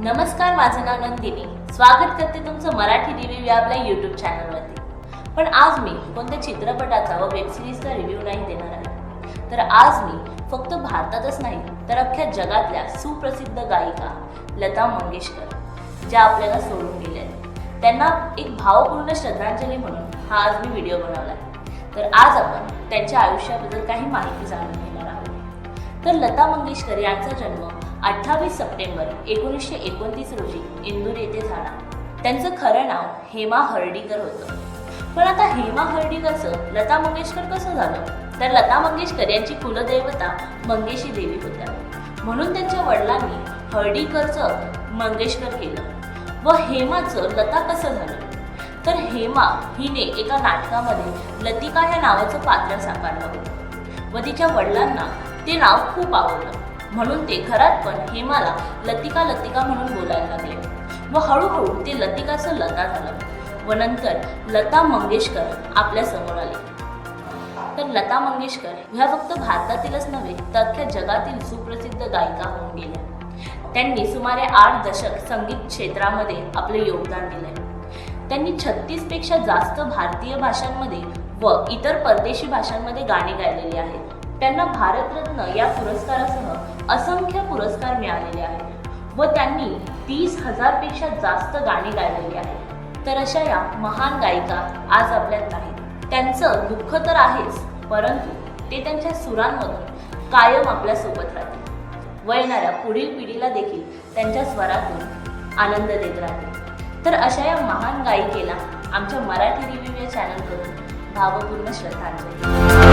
नमस्कार माझं नाव नंदिनी. स्वागत करते तुमचं मराठी रिव्ह्यू या आपल्या यूट्यूब चॅनलवरती पण आज मी कोणत्या चित्रपटाचा व वेबसिरीजचा रिव्ह्यू नाही देणार आहे. तर आज मी फक्त भारतातच नाही तर अख्ख्या जगातल्या सुप्रसिद्ध गायिका लता मंगेशकर ज्या आपल्याला सोडून गेल्या आहेत त्यांना एक भावपूर्ण श्रद्धांजली म्हणून हा आज मी व्हिडिओ बनवला आहे तर आज आपण त्यांच्या आयुष्याबद्दल काही माहिती जाणून घेणार आहोत. तर लता मंगेशकर यांचा जन्म अठ्ठावीस सप्टेंबर एकोणीसशे एकोणतीस रोजी इंदूर येथे झाला. त्यांचं खरं नाव हेमा हर्डीकर होतं. पण आता हेमा हर्डीकरचं लता मंगेशकर कसं झालं? तर लता मंगेशकर यांची कुलदैवता मंगेशी देवी होत्या. म्हणून त्यांच्या वडिलांनी हर्डीकरचं मंगेशकर केलं. व हेमाचं लता कसं झालं? तर हेमा हिने एका नाटकामध्ये लतिका या नावाचं पात्र साकारलं होतं. व तिच्या वडिलांना ते नाव खूप आवडलं. म्हणून ते घरात पण हेमाला लतिका लतिका म्हणून बोलायला लागले. व हळूहळू ते लतिकाचं लता झालं. व नंतर लता मंगेशकर आपल्यासमोर आली. तर लता मंगेशकर ह्या फक्त भारतातीलच नव्हे तर अख्ख्या जगातील सुप्रसिद्ध गायिका होऊन गेल्या. त्यांनी सुमारे आठ दशक संगीत क्षेत्रामध्ये आपले योगदान दिले त्यांनी छत्तीसपेक्षा जास्त भारतीय भाषांमध्ये व इतर परदेशी भाषांमध्ये गाणी गायलेली आहेत. त्यांना भारतरत्न या पुरस्कारासह असंख्य पुरस्कार मिळालेले आहेत व त्यांनी तीस हजारपेक्षा जास्त गाणी गायलेली आहेत. तर अशा या महान गायिका आज आपल्यात नाहीत. त्यांचं दुःख तर आहेच परंतु ते त्यांच्या सुरांमधून कायम आपल्यासोबत राहतील. व येणाऱ्या पुढील पिढीला देखील त्यांच्या स्वरातून आनंद देत राहतील. तर अशा या महान गायिकेला आमच्या मराठी रिव्ह्यू या चॅनलकडून भावपूर्ण श्रद्धांजली.